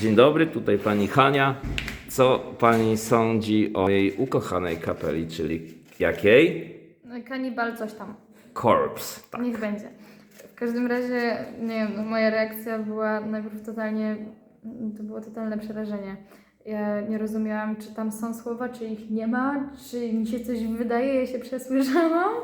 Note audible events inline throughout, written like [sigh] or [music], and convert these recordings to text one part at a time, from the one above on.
Dzień dobry, tutaj pani Hania. Co pani sądzi o jej ukochanej kapeli, czyli jakiej? Kanibal coś tam. Corpse. Tak. Niech będzie. W każdym razie, nie wiem, no, moja reakcja była najpierw totalnie, to było totalne przerażenie. Ja nie rozumiałam, czy tam są słowa, czy ich nie ma, czy mi się coś wydaje, ja się przesłyszałam,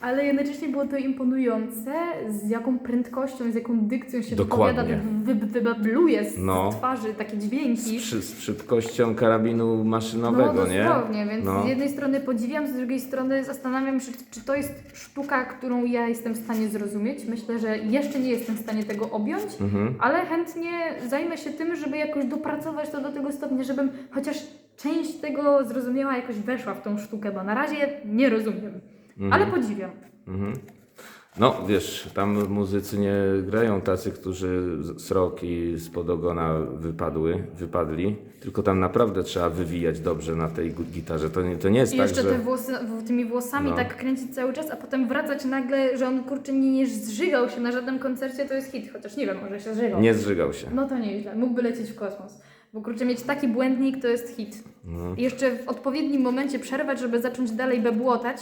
ale jednocześnie było to imponujące, z jaką prędkością, z jaką dykcją się Dokładnie. wypowiada, wy, wy, wybabluje z, No. z twarzy takie Z, dźwięki. przy, z szybkością karabinu maszynowego, no, nie? dosłownie, więc No. z jednej strony podziwiam, z drugiej strony zastanawiam się, czy to jest sztuka, którą ja jestem w stanie zrozumieć. Myślę, że jeszcze nie jestem w stanie tego objąć, Mhm. ale chętnie zajmę się tym, żeby jakoś dopracować to do tego stopnia, żebym chociaż część tego zrozumiała, jakoś weszła w tą sztukę, bo na razie nie rozumiem, ale podziwiam. Mhm. No, wiesz, tam muzycy nie grają tacy, którzy z sroki spod ogona wypadły, wypadli, tylko tam naprawdę trzeba wywijać dobrze na tej gitarze. To nie, to nie jest I tak, jeszcze że... te włosy, tymi włosami No. tak kręcić cały czas, a potem wracać nagle, że on kurczę nie, nie zżygał się na żadnym koncercie, to jest hit, chociaż nie wiem, może się zżygał. Nie zżygał się. No to nieźle, mógłby lecieć w kosmos. Bo kurczę, mieć taki błędnik to jest hit. I jeszcze w odpowiednim momencie przerwać, żeby zacząć dalej bebłotać.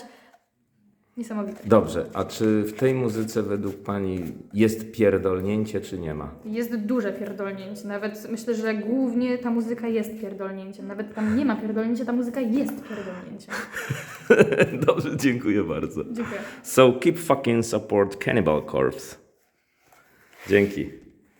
Niesamowite. Dobrze, a czy w tej muzyce według Pani jest pierdolnięcie, czy nie ma? Jest duże pierdolnięcie. Nawet myślę, że głównie ta muzyka jest pierdolnięciem. Nawet tam nie ma pierdolnięcia, ta muzyka jest pierdolnięciem. [laughs] Dobrze, dziękuję bardzo. Dziękuję. So keep fucking support Cannibal Corpse. Dzięki.